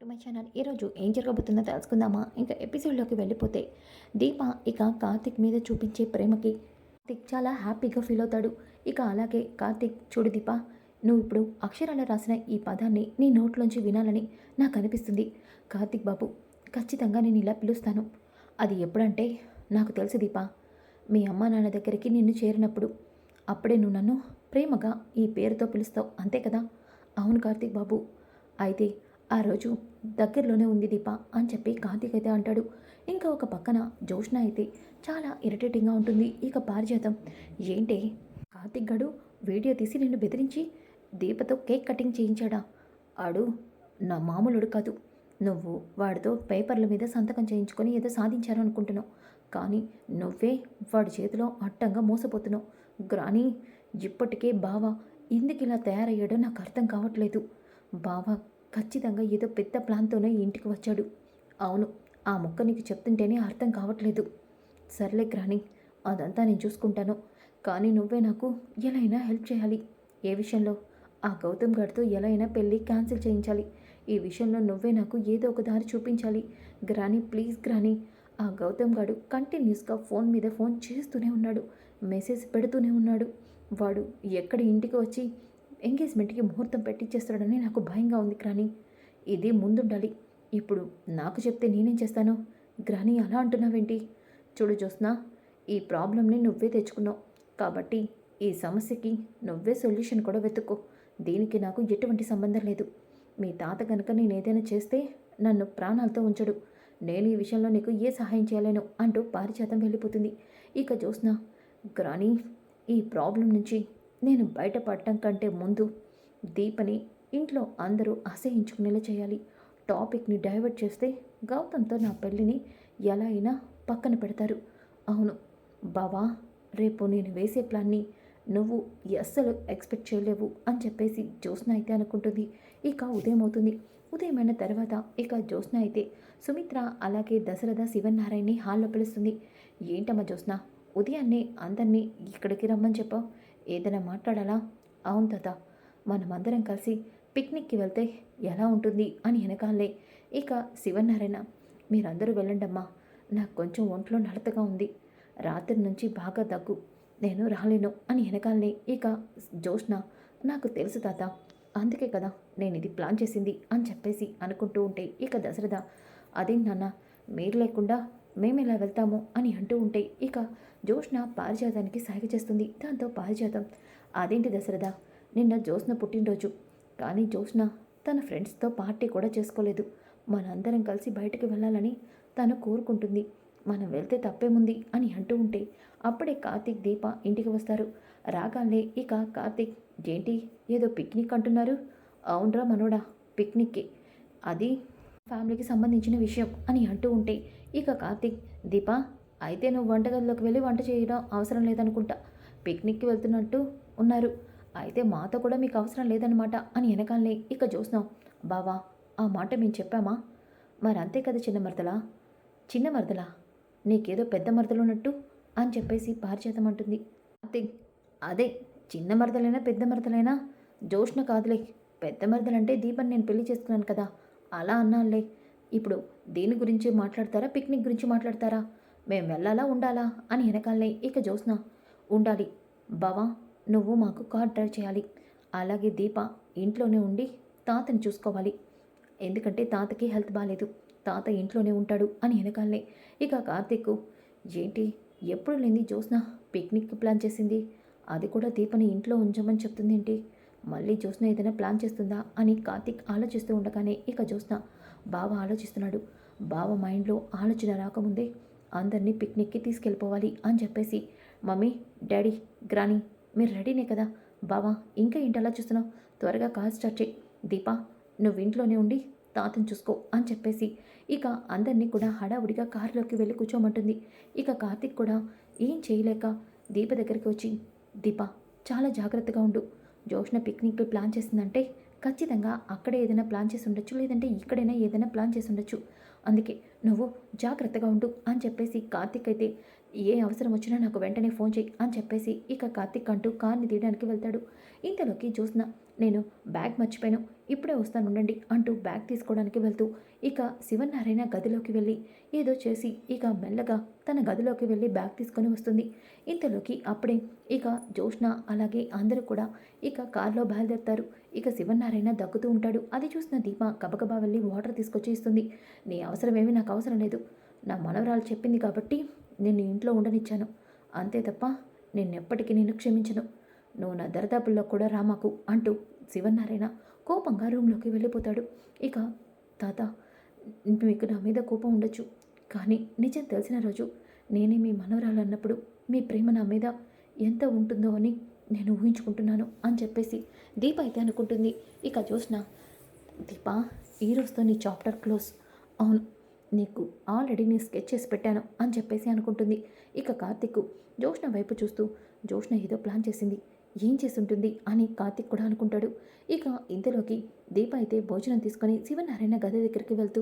To my channel. ఈరోజు ఏం జరగబోతుందో తెలుసుకుందామా? ఇంకా ఎపిసోడ్లోకి వెళ్ళిపోతే దీప ఇక కార్తిక్ మీద చూపించే ప్రేమకి కార్తిక్ చాలా హ్యాపీగా ఫీల్ అవుతాడు. ఇక అలాగే కార్తిక్ చూడు దీప నువ్వు ఇప్పుడు అక్షరాలు రాసిన ఈ పదాన్ని నీ నోట్లోంచి వినాలని నాకు అనిపిస్తుంది. కార్తిక్ బాబు ఖచ్చితంగా నేను ఇలా పిలుస్తాను. అది ఎప్పుడంటే నాకు తెలుసు దీప. మీ అమ్మా నాన్న దగ్గరికి నిన్ను చేరినప్పుడు అప్పుడే నువ్వు నన్ను ప్రేమగా ఈ పేరుతో పిలుస్తావు. అంతే కదా? అవును కార్తీక్ బాబు. అయితే ఆ రోజు దగ్గరలోనే ఉంది దీప అని చెప్పి కార్తీక్ అయితే అంటాడు. ఇంకా ఒక పక్కన జోష్ణ అయితే చాలా ఇరిటేటింగ్గా ఉంటుంది. ఇక పారిజాతం ఏంటి కార్తిక్ గడు వీడియో తీసి నిన్ను బెదిరించి దీపతో కేక్ కటింగ్ చేయించాడా? ఆడు నా మామూలుడు కాదు. నువ్వు వాడితో పేపర్ల మీద సంతకం చేయించుకొని ఏదో సాధించారు అనుకుంటున్నావు. కానీ నువ్వే వాడి చేతిలో అడ్డంగా మోసపోతున్నావు. గ్రాని ఇప్పటికే బావ ఎందుకు ఇలా తయారయ్యాడో నాకు అర్థం కావట్లేదు. బావ ఖచ్చితంగా ఏదో పెద్ద ప్లాన్తోనే ఇంటికి వచ్చాడు. అవును ఆ మొక్క నీకు చెప్తుంటేనే అర్థం కావట్లేదు. సర్లే గ్రాని అదంతా నేను చూసుకుంటాను. కానీ నువ్వే నాకు ఎలా అయినా హెల్ప్ చేయాలి. ఏ విషయంలో? ఆ గౌతమ్ గారితో ఎలా అయినా పెళ్ళి క్యాన్సిల్ చేయించాలి. ఈ విషయంలో నువ్వే నాకు ఏదో ఒక దారి చూపించాలి. గ్రాని ప్లీజ్ గ్రాని. ఆ గౌతమ్ గారు కంటిన్యూస్గా ఫోన్ మీద ఫోన్ చేస్తూనే ఉన్నాడు. మెసేజ్ పెడుతూనే ఉన్నాడు. వాడు ఎక్కడ ఇంటికి వచ్చి ఎంగేజ్మెంట్కి ముహూర్తం పెట్టించేస్తాడని నాకు భయంగా ఉంది గ్రాని. ఇది ముందుండాలి ఇప్పుడు నాకు చెప్తే నేనేం చేస్తాను? గ్రాని అలా అంటున్నావేంటి? చూడు జ్యోత్స్నా ఈ ప్రాబ్లంని నువ్వే తెచ్చుకున్నావు. కాబట్టి ఈ సమస్యకి నువ్వే సొల్యూషన్ కూడా వెతుక్కో. దీనికి నాకు ఎటువంటి సంబంధం లేదు. మీ తాత కనుక నేను ఏదైనా చేస్తే నన్ను ప్రాణాలతో ఉంచడు. నేను ఈ విషయంలో నీకు ఏ సహాయం చేయలేను అంటూ పారిజాతం వెళ్ళిపోతుంది. ఇక జ్యోత్స్న గ్రాని ఈ ప్రాబ్లం నుంచి నేను బయటపడటం కంటే ముందు దీపని ఇంట్లో అందరూ అసహించుకునేలా చేయాలి. టాపిక్ని డైవర్ట్ చేస్తే గౌతమ్తో నా పెళ్ళిని ఎలా అయినా పక్కన పెడతారు. అవును బావా రేపు నేను వేసే ప్లాన్ని నువ్వు అస్సలు ఎక్స్పెక్ట్ చేయలేవు అని చెప్పేసి జ్యోత్స్న అయితే అనుకుంటుంది. ఇక ఉదయం అవుతుంది. ఉదయమైన తర్వాత ఇక జ్యోత్స్న అయితే సుమిత్ర అలాగే దశరథ శివనారాయణని హాల్లో పిలుస్తుంది. ఏంటమ్మా జ్యోత్స్న ఉదయాన్నే అందరినీ ఇక్కడికి రమ్మని చెప్పావు. ఏదైనా మాట్లాడాలా? అవును తాత. మనమందరం కలిసి పిక్నిక్కి వెళ్తే ఎలా ఉంటుంది అని వెనకాలే. ఇక శివనారాయణ మీరందరూ వెళ్ళండమ్మా. నాకు కొంచెం ఒంట్లో నడతగా ఉంది. రాత్రి నుంచి బాగా దగ్గు. నేను రాలేను అని వెనకాలనే ఇక జోష్న నాకు తెలుసు తాత. అందుకే కదా నేను ఇది ప్లాన్ చేసింది అని చెప్పేసి అనుకుంటూ ఉంటే ఇక దశరథ అదేం నాన్న మీరు లేకుండా మేము ఇలా వెళ్తాము? అని అంటూ ఉంటే ఇక జోష్న పారిజాతానికి సహాయ చేస్తుంది. దాంతో పారిజాతం. అదేంటి దశరథ? నిన్న జోష్న పుట్టినరోజు. కానీ జోష్న తన ఫ్రెండ్స్తో పార్టీ కూడా చేసుకోలేదు. మనందరం కలిసి బయటకు వెళ్ళాలని తను కోరుకుంటుంది. మనం వెళ్తే తప్పేముంది అని అంటూ ఉంటే అప్పుడే కార్తీక్ దీప ఇంటికి వస్తారు. రాగానే ఇక కార్తీక్ ఏంటి? ఏదో పిక్నిక్ అంటున్నారు? అవునరా మనోడా పిక్నిక్కి. అది ఫ్యామిలీకి సంబంధించిన విషయం అని అంటూ ఉంటే ఇక కార్తీక్ దీప అయితే నువ్వు వంటగదిలోకి వెళ్ళి వంట చేయడం అవసరం లేదనుకుంటా. పిక్నిక్కి వెళ్తున్నట్టు ఉన్నారు. అయితే మాతో కూడా మీకు అవసరం లేదనమాట అని వెనకాలనే ఇక చూసినాం బావా ఆ మాట మేము చెప్పామా? మరి అంతే కదా చిన్న మరదలా? చిన్న మరదలా? నీకేదో పెద్ద మరదలు ఉన్నట్టు అని చెప్పేసి పారిచేతం అంటుంది కార్తీక్ అదే చిన్న మరదలైనా పెద్ద మరదలైనా జోష్న కాదులే. పెద్ద మరదలంటే దీపం నేను పెళ్ళి చేసుకున్నాను కదా. అలా అన్నానులే. ఇప్పుడు దీని గురించి మాట్లాడతారా? పిక్నిక్ గురించి మాట్లాడతారా? మేము వెళ్ళాలా ఉండాలా అని వెనకాలే ఇక జ్యోత్స్న ఉండాలి బావా నువ్వు మాకు కార్ డ్రైవ్ చేయాలి. అలాగే దీప ఇంట్లోనే ఉండి తాతని చూసుకోవాలి. ఎందుకంటే తాతకి హెల్త్ బాగాలేదు తాత ఇంట్లోనే ఉంటాడు అని వెనకాలనే ఇక కార్తీక్ ఏంటి ఎప్పుడు లేని జ్యోత్స్న పిక్నిక్ ప్లాన్ చేసింది? అది కూడా దీపని ఇంట్లో ఉంచమని చెప్తుంది ఏంటి మళ్ళీ జ్యోత్స్న ఏదైనా ప్లాన్ చేస్తుందా? అని కార్తీక్ ఆలోచిస్తూ ఉండగానే ఇక జ్యోత్స్న బావ ఆలోచిస్తున్నాడు. బావ మైండ్లో ఆలోచన రాకముందే అందరినీ పిక్నిక్కి తీసుకెళ్ళిపోవాలి అని చెప్పేసి. మమ్మీ డాడీ గ్రాని మీరు రెడీనే కదా? బావా ఇంకా ఏంటి అలా చూస్తున్నావు? త్వరగా కార్ స్టార్ట్ చేయి. దీపా నువ్వు ఇంట్లోనే ఉండి తాతను చూసుకో అని చెప్పేసి. ఇక అందరినీ కూడా హడావుడిగా కారులోకి వెళ్ళి కూర్చోమంటుంది. ఇక కార్తిక్ కూడా ఏం చేయలేక దీప దగ్గరికి వచ్చి దీప చాలా జాగ్రత్తగా ఉండు. జోష్ణ పిక్నిక్ ప్లాన్ చేసిందంటే ఖచ్చితంగా అక్కడే ఏదైనా ప్లాన్ చేసి ఉండొచ్చు లేదంటే ఇక్కడైనా ఏదైనా ప్లాన్ చేసి ఉండొచ్చు. అందుకే నువ్వు జాగ్రత్తగా ఉండు అని చెప్పేసి కార్తిక్ అయితే ఏ అవసరం వచ్చినా నాకు వెంటనే ఫోన్ చేయి అని చెప్పేసి ఇక కార్తిక్ అంటూ కార్ని తీయడానికి వెళ్తాడు. ఇంతలోకి జ్యోత్స్న నేను బ్యాగ్ మర్చిపోయాను. ఇప్పుడే వస్తాను ఉండండి అంటూ బ్యాగ్ తీసుకోవడానికి వెళ్తూ ఇక శివనారాయణ గదిలోకి వెళ్ళి ఏదో చేసి ఇక మెల్లగా తన గదిలోకి వెళ్ళి బ్యాగ్ తీసుకొని వస్తుంది. ఇంతలోకి అప్పుడే ఇక జోష్ణ అలాగే అందరూ కూడా ఇక కారులో బయలుదేరుతారు. ఇక శివనారాయణ దగ్గుతూ ఉంటాడు. అది చూసిన దీప గబగబా వెళ్ళి వాటర్ తీసుకొచ్చి ఇస్తుంది. నీ అవసరం నాకు అవసరం లేదు. నా మనవరాలు చెప్పింది కాబట్టి నిన్ను ఇంట్లో ఉండనిచ్చాను. అంతే తప్ప నిన్నెప్పటికీ నేను క్షమించను. నువ్వు నా దరిదాపుల్లో కూడా రామాకు అంటూ శివనారాయణ కోపంగా రూమ్లోకి వెళ్ళిపోతాడు. ఇక తాత మీకు నా మీద కోపం ఉండొచ్చు కానీ నిజం తెలిసిన రోజు నేనే మీ మనవరాలు అన్నప్పుడు మీ ప్రేమ నా మీద ఎంత ఉంటుందో అని నేను ఊహించుకుంటున్నాను అని చెప్పేసి దీప అయితే అనుకుంటుంది. ఇక చూసిన దీప ఈరోజుతో నీ చాప్టర్ క్లోజ్. అవును నీకు ఆల్రెడీ నీ స్కెచ్ చేసి పెట్టాను అని చెప్పేసి అనుకుంటుంది. ఇక కార్తిక్ జోష్ణ వైపు చూస్తూ జోష్ణ ఏదో ప్లాన్ చేసింది. ఏం చేస్తుంటుంది అని కార్తిక్ కూడా అనుకుంటాడు. ఇక ఇంతలోకి దీప అయితే భోజనం తీసుకొని శివనారాయణ గది దగ్గరికి వెళ్తూ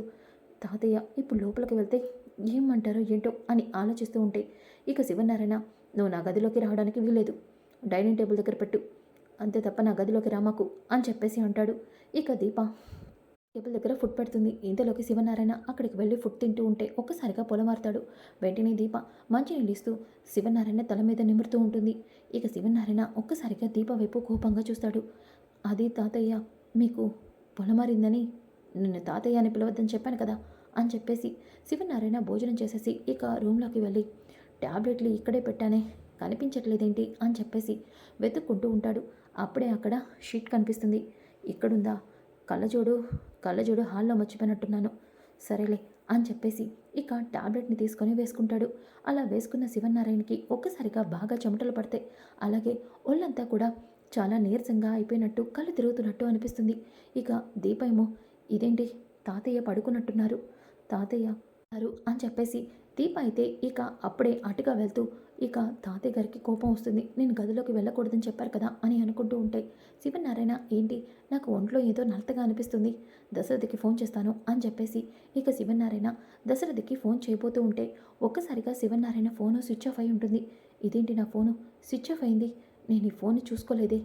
తాతయ్య ఇప్పుడు లోపలికి వెళ్తే ఏమంటారో ఏంటో? అని ఆలోచిస్తూ ఉంటే ఇక శివనారాయణ నువ్వు నా గదిలోకి రావడానికి వీలేదు డైనింగ్ టేబుల్ దగ్గర పెట్టు. అంతే తప్ప నా గదిలోకి రామాకు అని చెప్పేసి అంటాడు. ఇక దీప టేబుల్ దగ్గర ఫుడ్ పెడుతుంది. ఇంతలోకి శివనారాయణ? అక్కడికి వెళ్ళి ఫుడ్ తింటూ ఉంటే ఒక్కసారిగా పొలమారుతాడు. వెంటనే దీప మంచినీళ్ళు ఇస్తూ శివనారాయణ తల మీద నిమురుతూ ఉంటుంది. ఇక శివనారాయణ ఒక్కసారిగా దీప వైపు కోపంగా చూస్తాడు. అది తాతయ్య మీకు పొలమారిందని నిన్ను తాతయ్య అని పిలవద్దని చెప్పాను కదా అని చెప్పేసి శివనారాయణ భోజనం చేసేసి ఇక రూమ్లోకి వెళ్ళి ట్యాబ్లెట్లు ఇక్కడే పెట్టానే కనిపించట్లేదేంటి? అని చెప్పేసి వెతుక్కుంటూ ఉంటాడు. అప్పుడే అక్కడ షీట్ కనిపిస్తుంది. ఇక్కడుందా? కళ్ళజోడు కళ్ళజోడు హాల్లో మర్చిపోయినట్టున్నాను. సరేలే అని చెప్పేసి ఇక టాబ్లెట్ని తీసుకొని వేసుకుంటాడు. అలా వేసుకున్న శివనారాయణకి ఒక్కసారిగా బాగా చెమటలు పడతాయి. అలాగే ఒళ్ళంతా కూడా చాలా నీరసంగా అయిపోయినట్టు కళ్ళు తిరుగుతున్నట్టు అనిపిస్తుంది. ఇక దీపేమో ఇదేంటి? తాతయ్య పడుకున్నట్టున్నారు. తాతయ్య అని చెప్పేసి దీప అయితే ఇక అప్పుడే అటుగా వెళ్తూ ఇక తాతయ్య గారికి కోపం వస్తుంది. నేను గదిలోకి వెళ్ళకూడదని చెప్పారు కదా అని అనుకుంటూ ఉంటే శివనారాయణ ఏంటి? నాకు ఒంట్లో ఏదో నలతగా అనిపిస్తుంది. దశరథికి ఫోన్ చేస్తాను అని చెప్పేసి ఇక శివనారాయణ దశరథికి ఫోన్ చేయబోతూ ఉంటే ఒక్కసారిగా శివనారాయణ ఫోను స్విచ్ ఆఫ్ అయి ఉంటుంది. ఇదేంటి నా ఫోను? స్విచ్ ఆఫ్ అయింది. నేను ఈ ఫోన్ చూసుకోలేదే.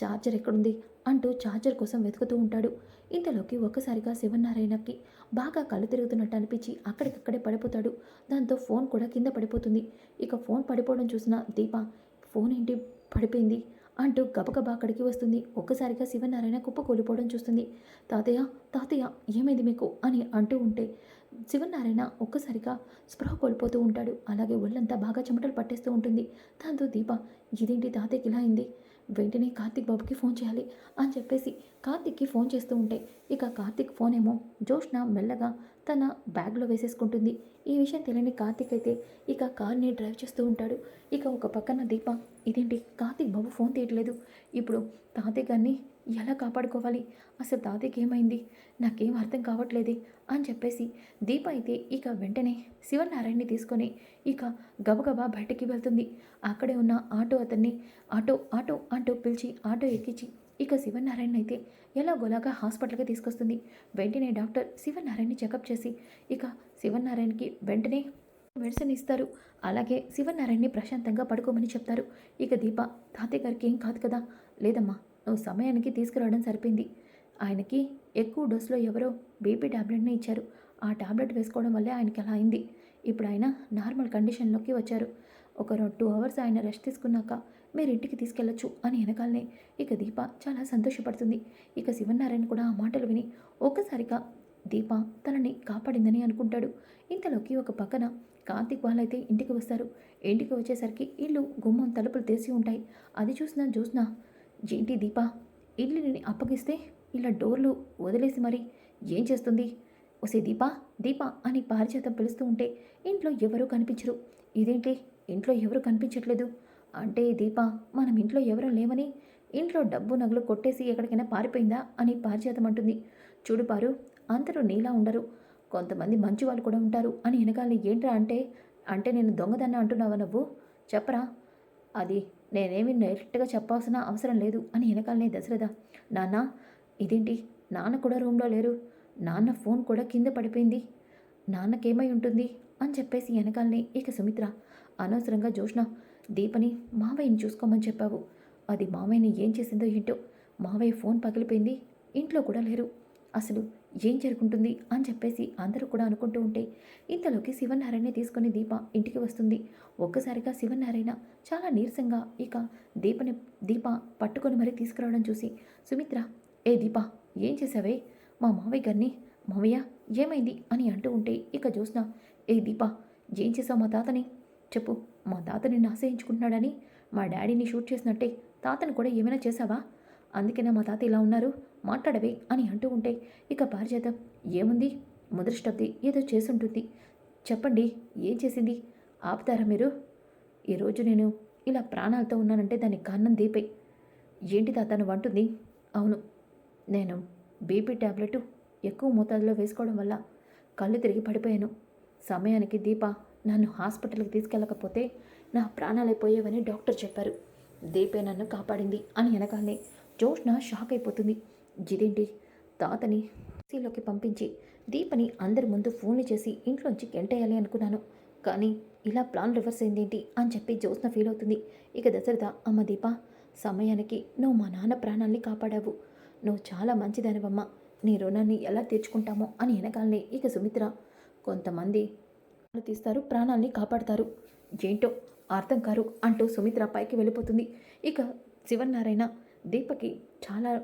ఛార్జర్ ఎక్కడుంది? అంటూ ఛార్జర్ కోసం వెతుకుతూ ఉంటాడు. ఇంతలోకి ఒక్కసారిగా శివనారాయణకి బాగా కళ్ళు తిరుగుతున్నట్టు అనిపించి అక్కడికక్కడే పడిపోతాడు. దాంతో ఫోన్ కూడా కింద పడిపోతుంది. ఇక ఫోన్ పడిపోవడం చూసిన దీప ఫోన్ ఏంటి? పడిపోయింది అంటూ గబగబా అక్కడికి వస్తుంది. ఒక్కసారిగా శివనారాయణ కుప్ప కూలిపోవడం చూస్తుంది. తాతయ్య తాతయ్య ఏమైంది మీకు? అని అంటూ ఉంటే శివనారాయణ ఒక్కసారిగా స్పృహ కోల్పోతూ ఉంటాడు. అలాగే ఒళ్ళంతా బాగా చెమటలు పట్టేస్తూ ఉంటుంది. దాంతో దీప ఇదేంటి తాతయ్యకి ఇలా అయింది? వెంటనే కార్తిక్ బాబుకి ఫోన్ చేయాలి అని చెప్పేసి కార్తిక్కి ఫోన్ చేస్తూ ఉంటే ఇక కార్తిక్ ఫోన్ ఏమో జోష్న మెల్లగా తన బ్యాగ్లో వేసేసుకుంటుంది. ఈ విషయం తెలియని కార్తిక్ అయితే ఇక కార్ని డ్రైవ్ చేస్తూ ఉంటాడు. ఇక ఒక పక్కన దీప ఇదేంటి? కార్తిక్ బాబు ఫోన్ తీయట్లేదు. ఇప్పుడు తాతయ్య గారిని ఎలా కాపాడుకోవాలి? అసలు తాతయ్యకి ఏమైంది? నాకేం అర్థం కావట్లేదే అని చెప్పేసి దీప అయితే ఇక వెంటనే శివనారాయణని తీసుకొని ఇక గబగబా బయటికి వెళ్తుంది. అక్కడే ఉన్న ఆటో అతన్ని ఆటో ఆటో అంటూ పిలిచి ఆటో ఎక్కించి ఇక శివనారాయణ అయితే ఎలాగోలాగా హాస్పిటల్కి తీసుకొస్తుంది. వెంటనే డాక్టర్ శివనారాయణని చెకప్ చేసి ఇక శివనారాయణకి వెంటనే మెడిసిన్ ఇస్తారు. అలాగే శివనారాయణని ప్రశాంతంగా పడుకోమని చెప్తారు. ఇక దీప తాతయ్య గారికి ఏం కాదు కదా? లేదమ్మా సమయానికి తీసుకురావడం సరిపోయింది. ఆయనకి ఎక్కువ డోస్లో ఎవరో బీపీ ట్యాబ్లెట్ని ఇచ్చారు. ఆ టాబ్లెట్ వేసుకోవడం వల్లే ఆయనకి అలా అయింది. ఇప్పుడు ఆయన నార్మల్ కండిషన్లోకి వచ్చారు. ఒక టూ అవర్స్ ఆయన రెస్ట్ తీసుకున్నాక మీరు ఇంటికి తీసుకెళ్ళొచ్చు అని వెనకాలనే ఇక దీప చాలా సంతోషపడుతుంది. ఇక శివనారాయణ కూడా ఆ మాటలు విని ఒక్కసారిగా దీప తనని కాపాడిందని అనుకుంటాడు. ఇంతలోకి ఒక పక్కన కార్తీక్ వాళ్ళైతే ఇంటికి వస్తారు. ఇంటికి వచ్చేసరికి ఇల్లు గుమ్మం తలుపులు తెరిచి ఉంటాయి. అది చూసినా చూసినా ఏంటి దీప? ఇల్లుని అప్పగిస్తే ఇలా డోర్లు వదిలేసి మరి ఏం చేస్తుంది? ఒసే దీప దీప అని పారిచేత పిలుస్తూ ఉంటే ఇంట్లో ఎవరూ కనిపించరు. ఇదేంటి? ఇంట్లో ఎవరు కనిపించట్లేదు? అంటే దీప మనం ఇంట్లో ఎవరూ లేవని ఇంట్లో డబ్బు నగలు కొట్టేసి ఎక్కడికైనా పారిపోయిందా అని పారిచేతం అంటుంది. చూడు పారు అందరూ నీలా ఉండరు. కొంతమంది మంచి వాళ్ళు కూడా ఉంటారు అని వెనకాలి ఏంట్రా అంటే అంటే నేను దొంగదన్న అంటున్నావా నువ్వు? చెప్పరా? అది నేనేమి డైరెక్ట్గా చెప్పాల్సిన అవసరం లేదు అని వెనకాలనే దశరథ నాన్న ఇదేంటి? నాన్న కూడా రూమ్లో లేరు. నాన్న ఫోన్ కూడా కింద పడిపోయింది. నాన్నకేమై ఉంటుంది? అని చెప్పేసి వెనకాలనే ఇక సుమిత్ర అనవసరంగా జోష్ణ దీపని మావయ్యని చూసుకోమని చెప్పావు. అది మావయ్యని ఏం చేసిందో ఏంటో మావయ్య ఫోన్ పగిలిపోయింది. ఇంట్లో కూడా లేరు. అసలు ఏం జరుగుంటుంది అని చెప్పేసి అందరూ కూడా అనుకుంటూ ఉంటే ఇంతలోకి శివనారాయణ తీసుకుని దీప ఇంటికి వస్తుంది. ఒక్కసారిగా శివనారాయణ చాలా నీరసంగా ఇక దీపని దీప పట్టుకొని మరీ తీసుకురావడం చూసి సుమిత్ర ఏ దీప ఏం చేసావే మా మావయ్య గారిని మావయ్య ఏమైంది? అని అంటూ ఉంటే ఇక జ్యోత్స్న ఏ దీప ఏం చేసావు మా తాతని? చెప్పు మా తాత నిన్ను మా డాడీని షూట్ చేసినట్టే తాతను కూడా ఏమైనా చేశావా? అందుకేనా మా తాత ఇలా ఉన్నారు? మాట్లాడవే అని అంటూ ఉంటే ఇక పారిజాతం ఏముంది? ముదృష్టబ్ది ఏదో చేసుంటుంది. చెప్పండి ఏం చేసింది? ఆపుతారా మీరు? ఈరోజు నేను ఇలా ప్రాణాలతో ఉన్నానంటే దానికి కారణం దీపే. ఏంటి తాతను వంటుంది అవును నేను బీపీ ట్యాబ్లెట్ ఎక్కువ మోతాదులో వేసుకోవడం వల్ల కళ్ళు తిరిగి పడిపోయాను. సమయానికి దీప నన్ను హాస్పిటల్కి తీసుకెళ్ళకపోతే నా ప్రాణాలైపోయేవని డాక్టర్ చెప్పారు. దీపే నన్ను కాపాడింది అని వెనకాలే జోష్న షాక్ అయిపోతుంది. ఇదేంటి తాతని సీలోకి పంపించి దీపని అందరి ముందు ఫోన్లు చేసి ఇంట్లోంచి గెంటేయాలి అనుకున్నాను. కానీ ఇలా ప్లాన్ రివర్స్ అయిందేంటి అని చెప్పి జ్యోత్స్న ఫీల్ అవుతుంది. ఇక దశరథ అమ్మ దీప సమయానికి నువ్వు మా నాన్న ప్రాణాల్ని కాపాడావు. నువ్వు చాలా మంచిదానివమ్మ. నీ రుణాన్ని ఎలా తీర్చుకుంటామో అని వెనకాలనే ఇక సుమిత్ర కొంతమంది తీస్తారు ప్రాణాల్ని కాపాడతారు. ఏంటో అర్థం కారు అంటూ సుమిత్ర పైకి వెళ్ళిపోతుంది. ఇక శివనారాయణ దీపకి చాలా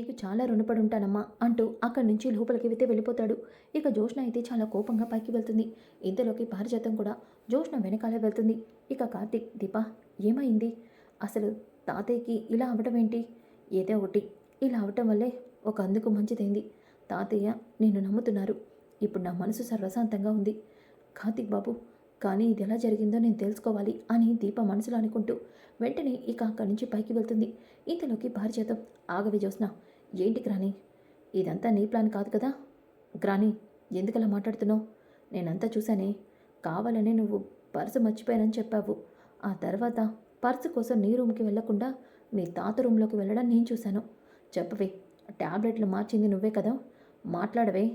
నీకు చాలా రుణపడి ఉంటానమ్మా అంటూ అక్కడి నుంచి లోపలికి వెతే వెళ్ళిపోతాడు. ఇక జోష్ణ అయితే చాలా కోపంగా పైకి వెళ్తుంది. ఇంతలోకి పారిజాతం కూడా జోష్ణ వెనకాలే వెళ్తుంది. ఇక కార్తీక్ దీప ఏమైంది? అసలు తాతయ్యకి ఇలా అవ్వటం ఏంటి? ఏదో ఒకటి. ఇలా అవటం వల్లే ఒక అందుకు మంచిదైంది. తాతయ్య నేను నమ్ముతున్నారు. ఇప్పుడు నా మనసు సర్వశాంతంగా ఉంది. కార్తీక్ బాబు కానీ ఇది ఎలా జరిగిందో నేను తెలుసుకోవాలి అని దీప మనసులో అనుకుంటూ వెంటనే ఇక అక్కడి నుంచి పైకి వెళ్తుంది. ఇంతలోకి పారిజాతం ఆగవి జోస్న ఏంటి గ్రాని? ఇదంతా నీ ప్లాన్ కాదు కదా? గ్రాని ఎందుకలా మాట్లాడుతున్నావు? నేనంతా చూశానే కావాలనే నువ్వు పర్సు మర్చిపోయానని చెప్పావు. ఆ తర్వాత పర్సు కోసం నీ రూమ్కి వెళ్ళకుండా మీ తాత రూమ్లోకి వెళ్ళడం నేను చూశాను. చెప్పవే ట్యాబ్లెట్లు మార్చింది నువ్వే కదా? మాట్లాడవే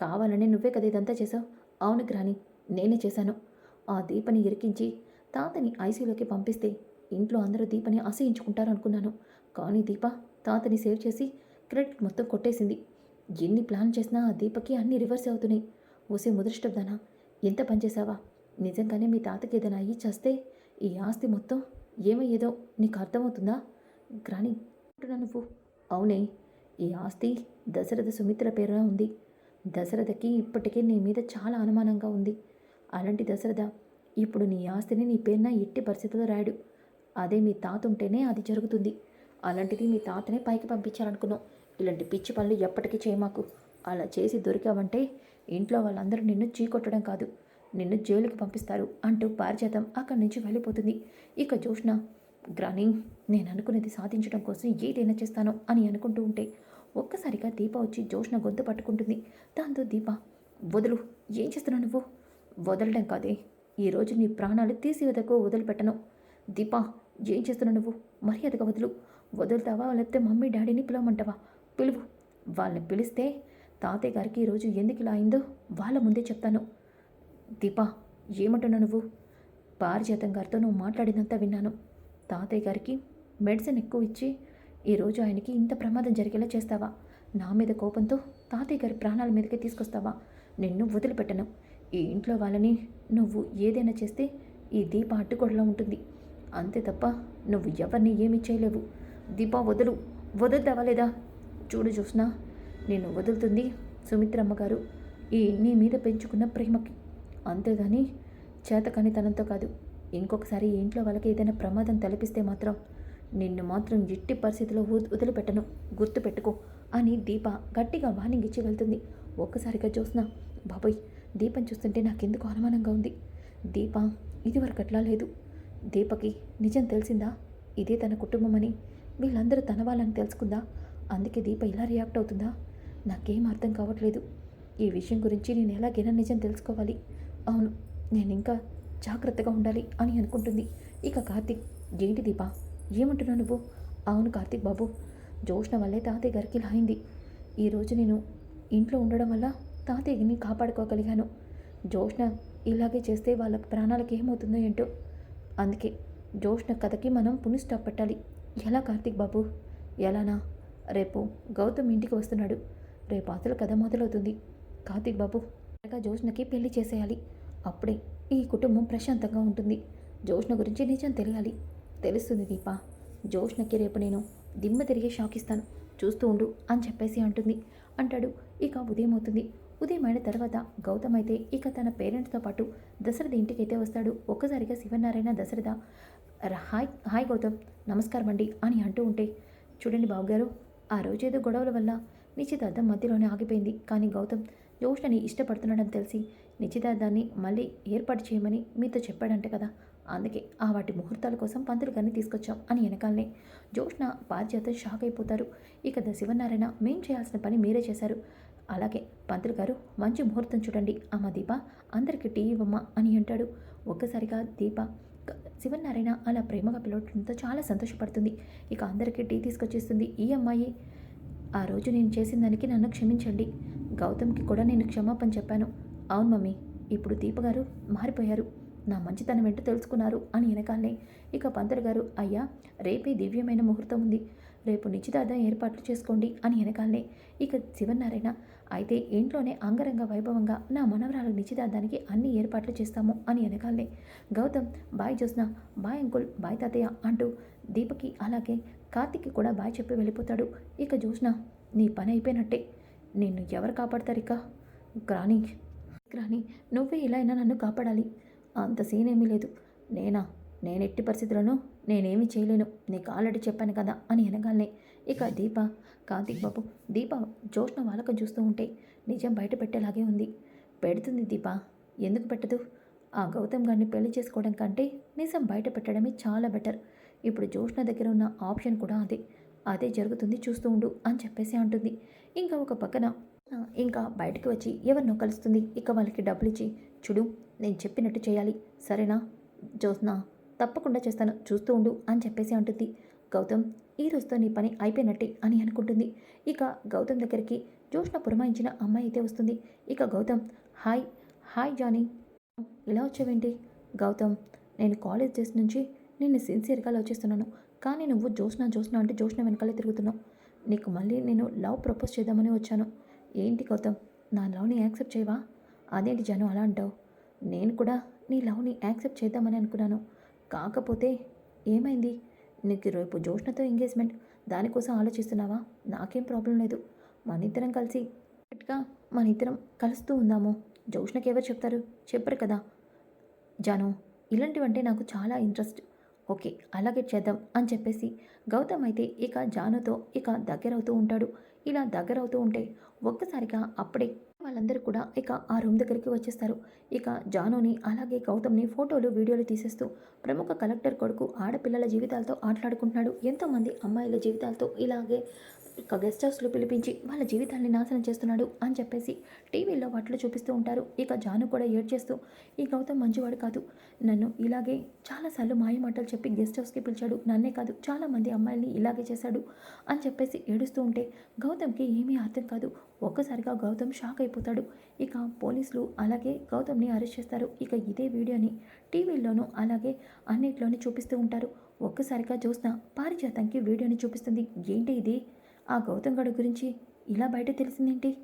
కావాలని నువ్వే కదా ఇదంతా చేసావు? అవును గ్రాని నేనే చేశాను. ఆ దీపని ఇరికించి తాతని ఐసీలోకి పంపిస్తే ఇంట్లో అందరూ దీపని అసహించుకుంటారు అనుకున్నాను కానీ దీప తాతని సేవ్ చేసి క్రెడిట్ మొత్తం కొట్టేసింది. ఎన్ని ప్లాన్ చేసినా ఆ దీపకి అన్ని రివర్స్ అవుతున్నాయి. ఓసే ముదృష్టబ్దానా? ఎంత పనిచేసావా నిజంగానే మీ తాతకి ఏదైనా అయ్యి చేస్తే ఈ ఆస్తి మొత్తం ఏమయ్యేదో నీకు అర్థమవుతుందా? గ్రాని అంటున్నా నువ్వు? అవునే ఈ ఆస్తి దశరథ సుమిత్ర పేరున ఉంది. దశరథకి ఇప్పటికే నీ మీద చాలా అనుమానంగా ఉంది. అలాంటి దశరథ ఇప్పుడు నీ ఆస్తిని నీ పేరున ఎట్టి పరిస్థితుల్లో రాయడు. అదే మీ తాత ఉంటేనే అది జరుగుతుంది. అలాంటిది మీ తాతనే పైకి పంపించాలనుకున్నావు. ఇలాంటి పిచ్చి పనులు ఎప్పటికీ చేయమాకు అలా చేసి దొరికావంటే ఇంట్లో వాళ్ళందరూ నిన్ను చీకొట్టడం కాదు. నిన్ను జైలుకి పంపిస్తారు అంటూ పారిజాతం అక్కడి నుంచి వెళ్ళిపోతుంది. ఇక జోష్న గ్రాని నేను అనుకునేది సాధించడం కోసం ఏదైనా చేస్తాను అని అనుకుంటూ ఉంటే ఒక్కసారిగా దీప వచ్చి జోష్న గొంతు పట్టుకుంటుంది. దాంతో దీప వదులు ఏం చేస్తున్నావు నువ్వు? వదలడం కాదే. ఈరోజు నీ ప్రాణాలు తీసివేతకు వదిలిపెట్టను. దీపా ఏం చేస్తున్నావు నువ్వు? మర్యాదగా వదులు. వదులుతావా లేకపోతే మమ్మీ డాడీని పిలవమంటావా? పిలువు. వాళ్ళని పిలిస్తే తాతయ్య గారికి ఈరోజు ఎందుకు ఇలా అయిందో వాళ్ళ ముందే చెప్తాను. దీపా ఏమంటున్నావు నువ్వు? పారిజాతం గారితో నువ్వు మాట్లాడినంత విన్నాను. తాతయ్య గారికి మెడిసిన్ ఎక్కువ ఇచ్చి ఈరోజు ఆయనకి ఇంత ప్రమాదం జరిగేలా చేస్తావా? నా మీద కోపంతో తాతయ్య గారి ప్రాణాల మీదకే తీసుకొస్తావా? నిన్ను వదిలిపెట్టను. ఈ ఇంట్లో వాళ్ళని నువ్వు ఏదైనా చేస్తే ఈ దీప అడ్డుగోడలో ఉంటుంది. అంతే తప్ప నువ్వు ఎవరిని ఏమీ చేయలేవు. దీప వదులు. వదులుతావా లేదా? చూడు చూసినా నేను వదులుతుంది సుమిత్రమ్మ గారు. ఈ నీ మీద పెంచుకున్న ప్రేమకి. అంతేగాని చేతకనితనంతో కాదు. ఇంకొకసారి ఈ ఇంట్లో వాళ్ళకి ఏదైనా ప్రమాదం తలపిస్తే మాత్రం నిన్ను మాత్రం ఎట్టి పరిస్థితిలో వదిలిపెట్టను. గుర్తుపెట్టుకో అని దీప గట్టిగా వార్నింగ్ ఇచ్చి వెళ్తుంది. ఒక్కసారిగా చూసిన బాబాయ్ దీపం చూస్తుంటే నాకెందుకు అనుమానంగా ఉంది? దీప ఇదివరకు అట్లా లేదు. దీపకి నిజం తెలిసిందా? ఇదే తన కుటుంబం అని వీళ్ళందరూ తన వాళ్ళని తెలుసుకుందా? అందుకే దీప ఇలా రియాక్ట్ అవుతుందా? నాకేం అర్థం కావట్లేదు. ఈ విషయం గురించి నేను ఎలాగైనా నిజం తెలుసుకోవాలి. అవును నేను ఇంకా జాగ్రత్తగా ఉండాలి అని అనుకుంటుంది. ఇక కార్తీక్ ఏంటి దీప? ఏమంటున్నావు నువ్వు? అవును కార్తీక్ బాబు జోష్ణ వల్లే తాతయ్య గారికి ఇలా అయింది. ఈరోజు నేను ఇంట్లో ఉండడం వల్ల తాతయ్యని కాపాడుకోగలిగాను. జోష్ణ ఇలాగే చేస్తే వాళ్ళ ప్రాణాలకు ఏమవుతుందో ఏంటో? అందుకే జోష్న కథకి మనం పుని స్టాప్ పెట్టాలి. ఎలా కార్తీక్ బాబు? ఎలానా? రేపు గౌతమ్ ఇంటికి వస్తున్నాడు. రేపు అసలు కథ మొదలవుతుంది. కార్తీక్ బాబు త్వరగా జోష్నకి పెళ్ళి చేసేయాలి. అప్పుడే ఈ కుటుంబం ప్రశాంతంగా ఉంటుంది. జోష్ణ గురించి నిజం తెలియాలి. తెలుస్తుంది దీప. జోష్నకి రేపు నేను దిమ్మ తిరిగి షాక్ ఇస్తాను. చూస్తూ ఉండు అని చెప్పేసి అంటుంది. అంటాడు. ఇక ఉదయం అవుతుంది ఉదయం అయిన తర్వాత గౌతమ్ అయితే ఇక తన పేరెంట్స్తో పాటు దశరథ ఇంటికైతే వస్తాడు. ఒక్కసారిగా శివనారాయణ దశరథ హాయ్ హాయ్ గౌతమ్ నమస్కారం అండి అని అంటూ ఉంటే చూడండి బాబుగారు ఆ రోజు ఏదో గొడవల వల్ల నిశ్చితార్థం మధ్యలోనే ఆగిపోయింది. కానీ గౌతమ్ జోష్నని ఇష్టపడుతున్నాడని తెలిసి నిశ్చితార్థాన్ని మళ్ళీ ఏర్పాటు చేయమని మీతో చెప్పాడంట కదా. అందుకే ఆ వాటి ముహూర్తాల కోసం పంతులు గారిని తీసుకొచ్చాం అని వెనకాలనే జ్యోష్ణ పారిజాతం షాక్ అయిపోతారు. ఇక ద శివనారాయణ మేం చేయాల్సిన పని మీరే చేశారు. అలాగే పంతులు గారు మంచి ముహూర్తం చూడండి. అమ్మ దీప అందరికీ టీ ఇవ్వమ్మ అని అంటాడు. ఒక్కసారిగా దీప క- శివనారాయణ అలా ప్రేమగా పిలవడంతో చాలా సంతోషపడుతుంది. ఇక అందరికీ టీ తీసుకొచ్చేస్తుంది ఈ అమ్మాయి. ఆ రోజు నేను చేసిన దానికి నన్ను క్షమించండి. గౌతమ్కి కూడా నేను క్షమాపణ చెప్పాను. అవును మమ్మీ ఇప్పుడు దీప గారు మారిపోయారు. నా మంచితనం ఏంటో తెలుసుకున్నారు అని వెనకాలనే. ఇక పంతులు గారు అయ్యా రేపే దివ్యమైన ముహూర్తం ఉంది. రేపు నిశ్చితార్థం ఏర్పాట్లు చేసుకోండి అని వెనకాలనే ఇక శివనారాయణ అయితే ఇంట్లోనే అంగరంగ వైభవంగా నా మనవరాలు నిశ్చితార్థానికి అన్ని ఏర్పాట్లు చేస్తాము అని వెనకాలనే Gautam bye Jyosna bye uncle bye తాతయ్య అంటూ దీపకి అలాగే కార్తిక్కి కూడా బాయ్ చెప్పి వెళ్ళిపోతాడు. ఇక జోస్న నీ పని అయిపోయినట్టే. నిన్ను ఎవరు కాపాడతారు ఇక? గ్రాని గ్రాని నువ్వే ఇలా అయినా నన్ను కాపాడాలి. అంత సీన్ ఏమీ లేదు. నేనా? నేను ఎట్టి పరిస్థితులను నేనేమి చేయలేను. నీకు ఆల్రెడీ చెప్పాను కదా అని అనగానే ఇక దీప కార్తీక్ బాబు దీప జోష్న వాళ్ళకం చూస్తూ ఉంటే నిజం బయట పెట్టేలాగే ఉంది. పెడుతుంది దీప. ఎందుకు పెట్టదు? ఆ గౌతమ్ గారిని పెళ్ళి చేసుకోవడం కంటే నిజం బయట పెట్టడమే చాలా బెటర్. ఇప్పుడు జోష్న దగ్గర ఉన్న ఆప్షన్ కూడా అదే. అదే జరుగుతుంది చూస్తూ ఉండు అని చెప్పేసి అంటుంది. ఇంకా ఒక పక్కన ఇంకా బయటకు వచ్చి ఎవరినో కలుస్తుంది. ఇక వాళ్ళకి డబ్బులు ఇచ్చి చూడు నేను చెప్పినట్టు చేయాలి. సరేనా? జోస్నా తప్పకుండా చేస్తాను చూస్తూ ఉండు అని చెప్పేసి అంటుంది గౌతమ్ ఈ రోజుతో నీ పని అయిపోయినట్టే అని అనుకుంటుంది. ఇక గౌతమ్ దగ్గరికి జోష్న పురమాయించిన అమ్మాయి అయితే వస్తుంది. ఇక గౌతమ్ హాయ్ హాయ్ జానీ. ఇలా వచ్చావేంటి? గౌతమ్ నేను కాలేజ్ డేస్ నుంచి నిన్ను సిన్సియర్గా లవ్ చేస్తున్నాను. కానీ నువ్వు జోష్న జోష్న అంటే జోష్న వెనకాలే తిరుగుతున్నావు. నీకు మళ్ళీ నేను లవ్ ప్రపోజ్ చేద్దామని వచ్చాను. ఏంటి గౌతమ్ నా లవ్ని యాక్సెప్ట్ చేయవా? అదేంటి జనం అలా అంటావు? నేను కూడా నీ లవ్ని యాక్సెప్ట్ చేద్దామని అనుకున్నాను. కాకపోతే ఏమైంది? నీకు రేపు జోష్నతో ఎంగేజ్మెంట్. దానికోసం ఆలోచిస్తున్నావా? నాకేం ప్రాబ్లం లేదు. మన ఇద్దరం కలిసి కరెక్ట్గా మన ఇద్దరం కలుస్తూ ఉందాము. జోష్నకి ఎవరు చెప్తారు? చెప్పరు కదా. జాను ఇలాంటివంటే నాకు చాలా ఇంట్రెస్ట్. ఓకే అలాగే చేద్దాం అని చెప్పేసి గౌతమ్ అయితే ఇక జానుతో ఇక దగ్గరవుతూ ఉంటాడు. ఇలా దగ్గరవుతూ ఉంటే ఒక్కసారిగా అప్పుడే వాళ్ళందరూ కూడా ఇక ఆ రూమ్ దగ్గరికి వచ్చేస్తారు. ఇక జానుని అలాగే గౌతమ్ని ఫోటోలు వీడియోలు తీసేస్తూ ప్రముఖ కలెక్టర్ కొడుకు ఆడపిల్లల జీవితాలతో ఆటలాడుకుంటున్నాడు. ఎంతోమంది అమ్మాయిల జీవితాలతో ఇలాగే ఇక గెస్ట్ హౌస్లో పిలిపించి వాళ్ళ జీవితాన్ని నాశనం చేస్తున్నాడు అని చెప్పేసి టీవీలో వాటిలో చూపిస్తూ ఉంటారు. ఇక జాను కూడా ఏడ్చేస్తూ ఈ గౌతమ్ మంచివాడు కాదు. నన్ను ఇలాగే చాలాసార్లు మాయమాటలు చెప్పి గెస్ట్ హౌస్కి పిలిచాడు. నన్నే కాదు చాలామంది అమ్మాయిల్ని ఇలాగే చేశాడు అని చెప్పేసి ఏడుస్తూ ఉంటే గౌతమ్కి ఏమీ అర్థం కాదు. ఒక్కసారిగా గౌతమ్ షాక్ అయిపోతాడు. ఇక పోలీసులు అలాగే గౌతమ్ని అరెస్ట్ చేస్తారు. ఇక ఇదే వీడియోని టీవీల్లోనూ అలాగే అన్నిట్లోనూ చూపిస్తూ ఉంటారు. ఒక్కసారిగా చూసిన పారిజాతంకి వీడియోని చూపిస్తుంది. ఏంటి ఇది? ఆ గౌతమ్ గడు గురించి ఇలా బయట తెలిసిందేంటి?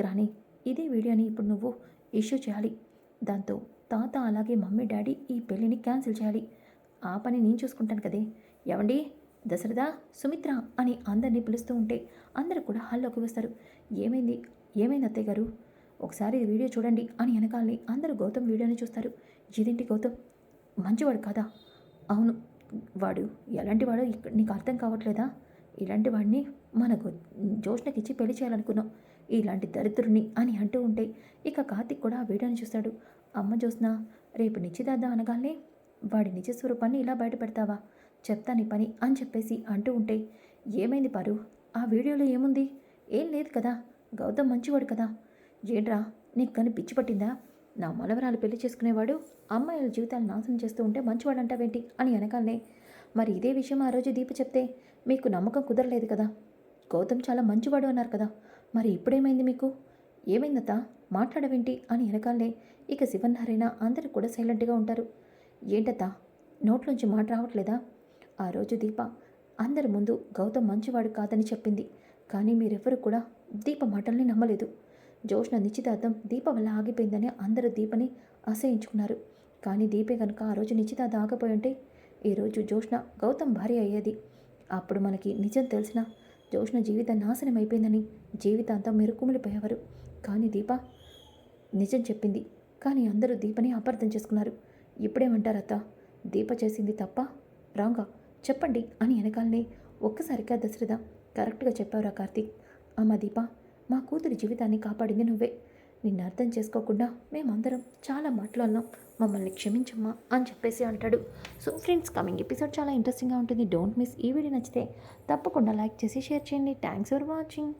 గ్రాని ఇదే వీడియోని ఇప్పుడు నువ్వు ఇష్యూ చేయాలి. దాంతో తాత అలాగే మమ్మీ డాడీ ఈ పెళ్ళిని క్యాన్సిల్ చేయాలి. ఆ పని నేను చూసుకుంటాను కదే. ఏమండి? దశరథ సుమిత్ర అని అందరినీ పిలుస్తూ ఉంటే అందరూ కూడా హాల్లోకి వస్తారు. ఏమైంది? ఏమైంది అత్తయ్య గారు? ఒకసారి వీడియో చూడండి అని వెనకాలని అందరూ గౌతమ్ వీడియోని చూస్తారు. ఇదేంటి గౌతమ్? మంచివాడు కాదా? అవును. వాడు ఎలాంటి వాడో ఇక్కడ నీకు అర్థం కావట్లేదా? ఇలాంటి వాడిని మనకు జోష్నకి ఇచ్చి పెళ్ళి చేయాలనుకున్నాం. ఇలాంటి దరిద్రుని అని అంటూ ఉంటే ఇక కార్తిక్ కూడా ఆ వీడియోని చూస్తాడు. అమ్మ జోస్న రేపు నిశ్చితార్థం అనగానే వాడి నిజ స్వరూపాన్ని ఇలా బయటపెడతావా? చెప్తాని చెప్తా నీ పని అని చెప్పేసి అంటూ ఉంటే ఏమైంది పారు? ఆ వీడియోలో ఏముంది? ఏం లేదు కదా. గౌతమ్ మంచివాడు కదా. ఏంట్రా నీకు కానీ పిచ్చి పట్టిందా? నా మనవరాలు పెళ్ళి చేసుకునేవాడు అమ్మాయిల జీవితాలు నాశనం చేస్తూ ఉంటే మంచివాడు అంటావేంటి అని అనగానే మరి ఇదే విషయం ఆ రోజు దీప చెప్తే మీకు నమ్మకం కుదరలేదు కదా. గౌతమ్ చాలా మంచివాడు అన్నారు కదా. మరి ఇప్పుడేమైంది మీకు? ఏమైందత మాట్లాడవేంటి? అని వెనకాలనే ఇక శివనారాయణ అందరూ కూడా సైలెంట్గా ఉంటారు. ఏంటత నోట్లోంచి మాట రావట్లేదా? ఆ రోజు దీప అందరి ముందు గౌతమ్ మంచివాడు కాదని చెప్పింది. కానీ మీరెవ్వరూ కూడా దీప మాటల్ని నమ్మలేదు. జోష్న నిశ్చితార్థం దీప వల్ల ఆగిపోయిందని అందరూ దీపని అసహించుకున్నారు. కానీ దీపే కనుక ఆ రోజు నిశ్చితార్థం ఆగిపోయి ఉంటే ఈరోజు జోష్న గౌతమ్ భార్య అయ్యేది. అప్పుడు మనకి నిజం తెలిసిన జోష్న జీవితం నాశనం అయిపోయిందని జీవితాంతం మీరు కుమిలిపోయేవారు కానీ దీప నిజం చెప్పింది. కానీ అందరూ దీపని అపార్థం చేసుకున్నారు. ఇప్పుడేమంటారు అత్త దీప చేసింది తప్ప? రాంగా? చెప్పండి అని వెనకాలనే ఒక్కసారిగా దశరథ కరెక్ట్గా చెప్పావురా కార్తీక్. అమ్మ దీప మా కూతురి జీవితాన్ని కాపాడింది నువ్వే. నిన్ను అర్థం చేసుకోకుండా మేమందరం చాలా మాట్లాడినాం మమ్మల్ని క్షమించమ్మా అని చెప్పేసి అంటాడు. సో ఫ్రెండ్స్ కమింగ్ ఎపిసోడ్ చాలా ఇంట్రెస్టింగ్గా ఉంటుంది. డోంట్ మిస్ ఈ వీడియో నచ్చితే తప్పకుండా లైక్ చేసి షేర్ చేయండి. Thanks for watching